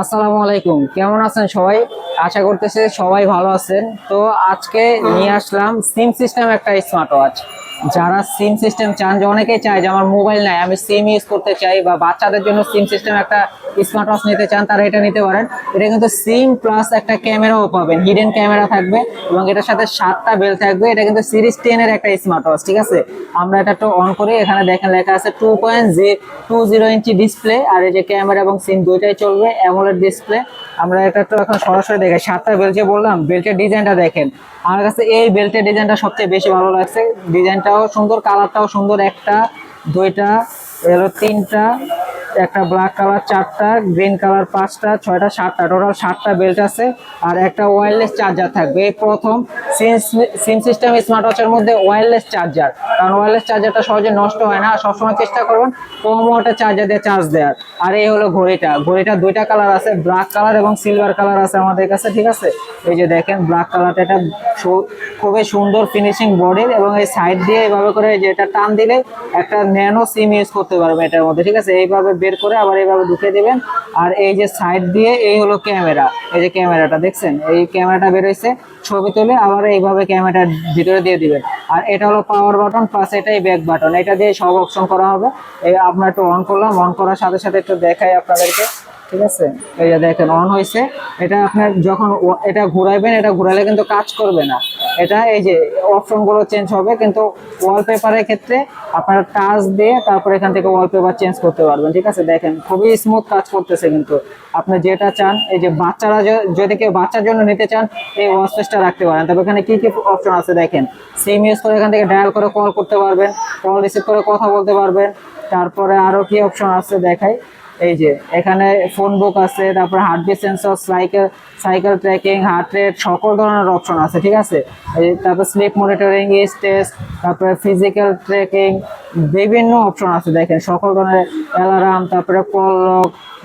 আসসালামু আলাইকুম। কেমন আছেন সবাই? আশা করতেছে সবাই ভালো আছেন। তো আজকে নিয়ে আসলাম সিম সিস্টেম একটা স্মার্ট ওয়াচ যারা সিম সিস্টেম চান, যে অনেকেই চায় যে আমার মোবাইল নাই, আমি সিম ইউজ করতে চাই বা বাচ্চাদের জন্য সিম সিস্টেম একটা স্মার্ট ওয়াচ নিতে চান, তারা এটা নিতে পারেন। এটা কিন্তু সিম প্লাস একটা ক্যামেরাও পাবেন হিডেন ক্যামেরা থাকবে এবং এটার সাথে সাতটা বেল থাকবে। এটা কিন্তু সিরিজ টেনের একটা স্মার্ট ওয়াচ ঠিক আছে? আমরা এটা একটু অন করি, এখানে দেখেন লেখা আছে two point G two zero inch display আর এই যে ক্যামেরা এবং সিম দুইটাই চলবে অ্যামোলেড ডিসপ্লে আমরা এটা তো এখন সরাসরি দেখে সাতটা বেল্ট বললাম বেল্টের ডিজাইনটা দেখেন। আমার কাছে এই বেল্টের ডিজাইনটা সবচেয়ে বেশি ভালো লাগছে। ডিজাইনটাও সুন্দর কালারটাও সুন্দর, একটা, দুইটা, এলো তিনটা একটা ব্ল্যাক কালার চারটা গ্রিন কালার পাঁচটা, ছয়টা, সাতটা। টোটাল সাতটা বেল্ট আছে আর একটা ওয়্যারলেস চার্জার থাকবে। এই প্রথম সিম সিস্টেম স্মার্ট ওয়াচের মধ্যে ওয়্যারলেস চার্জার কারণ ওয়্যারলেস চার্জারটা সহজে নষ্ট হয় না। সবসময় চেষ্টা করবেন কম ওয়াটের চার্জার দিয়ে চার্জ দেওয়ার। আর এই হলো ঘড়িটা। ঘড়িটা দুইটা কালার আছে ব্ল্যাক কালার এবং সিলভার কালার আছে আমাদের কাছে, ঠিক আছে? এই যে দেখেন ব্ল্যাক কালারটা এটা খুবই সুন্দর ফিনিশিং বডির এবং এই সাইড দিয়ে এইভাবে করে যে এটা টান দিলে একটা ন্যানো সিম ইউজ করতে পারবে এটার মধ্যে, ঠিক আছে? এইভাবে বের করে আবার এইভাবে ঢুকিয়ে দেবেন। আর এই যে সাইড দিয়ে এই হলো ক্যামেরা এই যে ক্যামেরাটা দেখছেন? এই ক্যামেরাটা বেরোইছে ছবি তুলে আবার এইভাবে ক্যামেরাটার ভিতরে দিয়ে দিবেন। আর এটা হলো পাওয়ার বাটন প্লাস এটাই ব্যাক বাটন এটা দিয়ে সব অপশন করা হবে। এই আপনার একটু অন করলাম অন করার সাথে সাথে একটু দেখাই আপনাদেরকে। ঠিক আছে? এই যে দেখেন অন হয়েছে। এটা আপনার যখন এটা ঘুরাইবেন, এটা ঘুরাইলে কিন্তু কাজ করবে না। এটা এই যে অপশনগুলো চেঞ্জ হবে, কিন্তু ওয়ালপেপারের ক্ষেত্রে আপনার টাচ দিয়ে তারপর এখান থেকে ওয়ালপেপার চেঞ্জ করতে পারবেন, ঠিক আছে? দেখেন, খুবই স্মুথ কাজ করতেছে কিন্তু। আপনি যেটা চান, এই যে বাচ্চারা যদি কেউ বাচ্চার জন্য নিতে চান, এই ওয়াচটা রাখতে পারেন। তবে এখানে কি কি অপশন আছে দেখেন? সিম ইউজ করে এখান থেকে ডায়াল করে কল করতে পারবেন কল রিসিভ করে কথা বলতে পারবেন। তারপরে আরও কি অপশন আছে দেখাই? এই যে, এখানে ফোন বুক আছে, তারপর heartbeat sensor cycle cycle tracking heart rate সকল ধরনের অপশন আছে, ঠিক আছে? তারপর স্লিপ মনিটরিং স্টেস তারপরে ফিজিক্যাল ট্র্যাকিং বিভিন্ন অপশন আছে দেখেন, সকল ধরনের অ্যালার্ম তারপরে call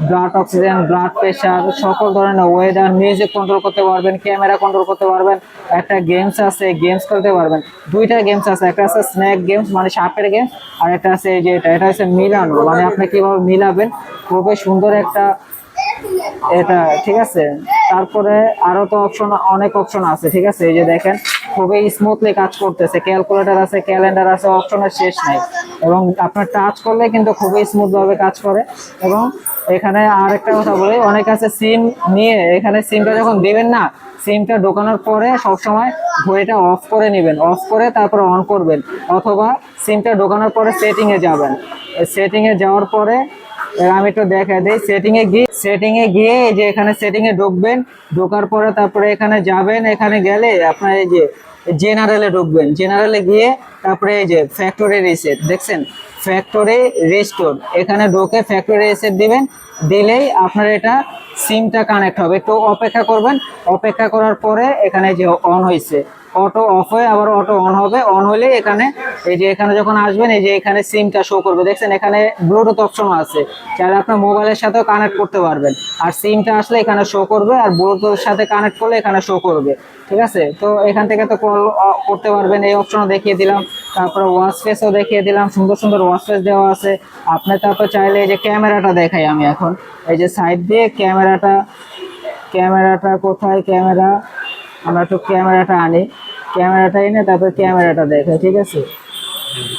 blood oxygen blood pressure সকল ধরনের ওয়েদার মিউজিক কন্ট্রোল করতে পারবেন ক্যামেরা কন্ট্রোল করতে পারবেন, একটা গেমস আছে গেমস খেলতে পারবেন। দুইটা গেমস আছে, একটা আছে স্ন্যাক গেমস মানে সাপের গেমস আর একটা আছে এই যে এটা এটা হচ্ছে মিলানো মানে আপনি কীভাবে মিলাবেন, খুবই সুন্দর একটা এটা, ঠিক আছে? তারপরে আরও তো অপশন অনেক অপশন আছে, ঠিক আছে? এই যে দেখেন খুবই স্মুথলি কাজ করতেছে। ক্যালকুলেটর আছে ক্যালেন্ডার আছে অপশনের শেষ নাই। এবং আপনার টাচ করলে কিন্তু খুবই স্মুথভাবে কাজ করে। এবং এখানে আর একটা কথা বলি, অনেক আছে সিম নিয়ে, এখানে সিমটা যখন দেবেন না সিমটা ঢোকানোর পরে সবসময় ঘড়িটা অফ করে নেবেন। অফ করে তারপর অন করবেন। অথবা সিমটা ঢোকানোর পরে সেটিং এ যাবেন। সেটিংয়ে যাওয়ার পরে আমি একটু দেখা দিই। সেটিং এ গিয়ে সেটিং এ গিয়ে এই যে এখানে সেটিং এ ঢুকবেন। ঢোকার পরে তারপরে এখানে যাবেন। এখানে গেলে আপনার এই যে জেনারেলে ঢুকবেন। জেনারেলে গিয়ে তারপরে এই যে ফ্যাক্টরি রিসেট দেখছেন? ফ্যাক্টরি রেস্টোর এখানে ঢোকে ফ্যাক্টরি রিসেট দিবেন। দিলেই আপনার এটা সিমটা কানেক্ট হবে। একটু অপেক্ষা করবেন। অপেক্ষা করার পরে এখানে যে অন হয়েছে, অটো অফ হয়ে আবার অটো অন হবে। অন হলে এখানে এই যে এখানে যখন আসবেন, এই যে এখানে সিমটা শো করবে। দেখছেন, এখানে ব্লুটুথ অপশন আছে। চাইলে আপনার মোবাইলের সাথেও কানেক্ট করতে পারবেন। আর সিমটা আসলে এখানে শো করবে আর ব্লুটুথের সাথে কানেক্ট করলে এখানে শো করবে। ঠিক আছে? তো এখান থেকে তো কল করতে পারবেন। এই অপশনও দেখিয়ে দিলাম। তারপরে ওয়াশ ফেসও দেখিয়ে দিলাম। সুন্দর সুন্দর ওয়াশ ফেস দেওয়া আছে। আপনি তারপর চাইলে এই যে ক্যামেরাটা দেখাই আমি এখন। এই যে সাইড দিয়ে ক্যামেরাটা ক্যামেরাটা কোথায় ক্যামেরা? আমরা একটু ক্যামেরাটা আনি। ক্যামেরাটা এনে তারপর ক্যামেরাটা দেখাই ঠিক আছে?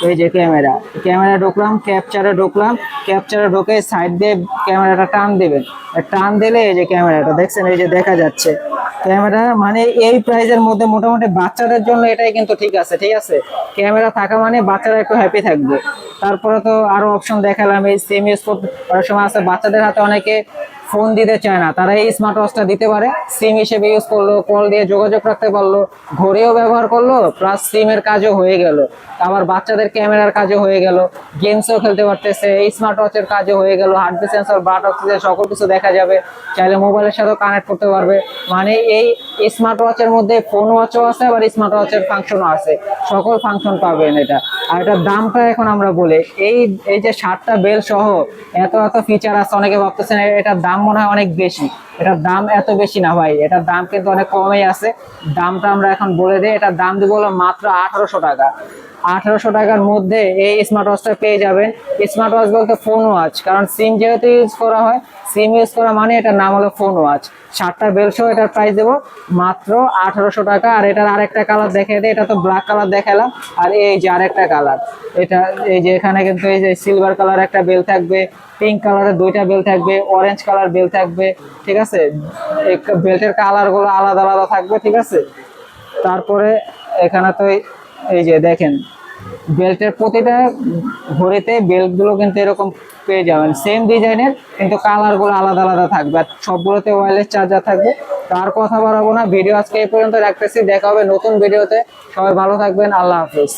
এই যে ক্যামেরা। ক্যামেরা ঢুকলাম, ক্যাপচারে ঢুকলাম। ক্যাপচারে ঢুকে সাইড দিয়ে ক্যামেরাটা টান দেবেন টান দিলে এই যে ক্যামেরাটা, দেখছেন? এই যে দেখা যাচ্ছে। ক্যামেরা মানে এই প্রাইজের মধ্যে মোটামুটি বাচ্চাদের জন্য এটাই কিন্তু ঠিক আছে ঠিক আছে? ক্যামেরা থাকা মানে বাচ্চারা একটু হ্যাপি থাকবে। তারপরে তো আরও অপশন দেখালাম, এই সেম ইউজ অনেক সময় আছে, বাচ্চাদের হাতে অনেকে ফোন দিতে চায় না, তারা এই স্মার্ট ওয়াচটা দিতে পারে সিম হিসেবে ইউজ করল কল দিয়ে যোগাযোগ রাখতে পারল ঘরেও ব্যবহার করল প্লাস সিমের কাজও হয়ে গেল, আবার বাচ্চাদের ক্যামেরার কাজও হয়ে গেল গেমসও খেলতে পারতেছে, এই স্মার্ট ওয়াচের কাজও হয়ে গেল হার্টবিট সেন্সর ব্লাড অক্সিজেন সকল কিছু দেখা যাবে, চাইলে মোবাইলের সাথেও কানেক্ট করতে পারবে মানে এই স্মার্ট ওয়াচের মধ্যে ফোন ওয়াচও আছে, আবার স্মার্ট ওয়াচের ফাংশনও আছে, সকল ফাংশন পাবেন এটা, আর এটার দামটা এখন আমরা বলি। এই এই যে সাতটা বেল সহ এত এত ফিচার আছে, অনেকে ভাবতেছেন এটার দাম মনে হয় অনেক বেশি। এটার দাম এত বেশি না ভাই, এটার দাম কিন্তু অনেক কমই আছে। দামটা আমরা এখন বলে দিই, এটার দাম দিব হলো মাত্র আঠারোশো টাকা। আঠারোশো টাকার মধ্যে এই স্মার্ট ওয়াচটা পেয়ে যাবেন। স্মার্ট ওয়াচ বলতে ফোন ওয়াচ কারণ সিম যেহেতু ইউজ করা হয় সিম ইউজ করা মানে এটার নাম হলো ফোন ওয়াচ সাতটা বেল সহ এটার প্রাইস দেবো, মাত্র আঠারোশো টাকা। আর এটার আরেকটা কালার দেখে দেয় এটা তো ব্ল্যাক কালার দেখালাম। আর এই যে আরেকটা কালার এটা এই যে এখানে কিন্তু এই যে সিলভার কালার একটা বেল থাকবে পিঙ্ক কালারের দুইটা বেল থাকবে অরেঞ্জ কালার বেল থাকবে, ঠিক আছে? বেল্টের কালারগুলো আলাদা আলাদা থাকবে, ঠিক আছে? তারপরে এখানে তো এই- যে দেখেন, বেল্টের প্রতিটা ঘড়িতে বেল্টগুলো কিন্তু এরকম পেয়ে যাবেন। সেম ডিজাইনের কিন্তু কালারগুলো আলাদা আলাদা থাকবে। আর সবগুলোতে ওয়ারলেস চার্জার থাকবে। তার কথা বাড়াবো না, ভিডিও আজকে এই পর্যন্ত রাখতেছি। দেখা হবে নতুন ভিডিওতে। সবাই ভালো থাকবেন। আল্লাহ হাফিজ।